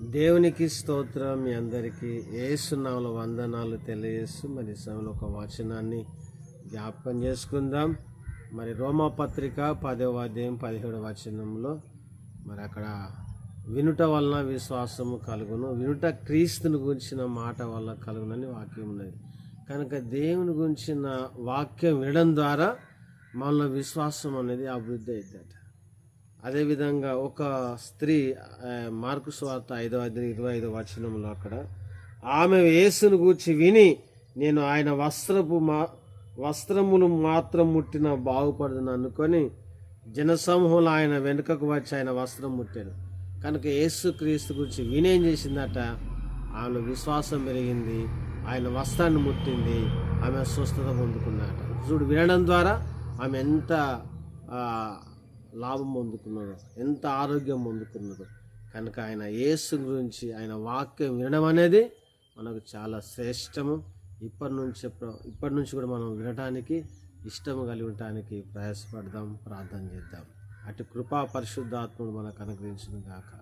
దేవునికి స్తోత్రం మీ అందరికీ. ఏసునామల వందనాలు తెలియజేస్తూ మరి సమయంలో ఒక వచనాన్ని జ్ఞాపకం చేసుకుందాం. మరి రోమపత్రిక పదవ అధ్యాయం పదిహేడు వచనంలో మరి అక్కడ వినుట వలన విశ్వాసము కలుగును. వినుట క్రీస్తుని గురించిన మాట వల్ల కలుగునని వాక్యం ఉన్నది. కనుక దేవుని గురించిన వాక్యం వినడం ద్వారా మనలో విశ్వాసం అనేది అభివృద్ధి అవుతుందట అదేవిధంగా ఒక స్త్రీ మార్కు స్వార్త ఐదో అధ్యాయం ఇరవై ఐదో వచనంలో అక్కడ ఆమె యేసును గూర్చి విని నేను ఆయన వస్త్రపు మా వస్త్రములు మాత్రం ముట్టిన బాగుపడదని అనుకొని జనసమూహంలో ఆయన వెనుకకు వచ్చి ఆయన వస్త్రం ముట్టాను కనుక యేసు క్రీస్తు గురించి వినేం చేసిందట? ఆమె విశ్వాసం పెరిగింది ఆయన వస్త్రాన్ని ముట్టింది ఆమె స్వస్థత పొందుకున్నట చూడు వినడం ద్వారా ఆమె ఎంత లాభం పొందుకున్నాడు. ఎంత ఆరోగ్యం పొందుకున్నాడు. కనుక ఆయన యేసు గురించి ఆయన వాక్యం వినడం అనేది మనకు చాలా శ్రేష్టము. ఇప్పటి నుంచి ఇప్పటి నుంచి కూడా మనం వినడానికి ఇష్టం కలిగి ఉండటానికి ప్రయాసపడదాం ప్రార్థన చేద్దాం. అటు కృపా పరిశుద్ధాత్ముడు మనకు అనుగ్రహించిన గాక.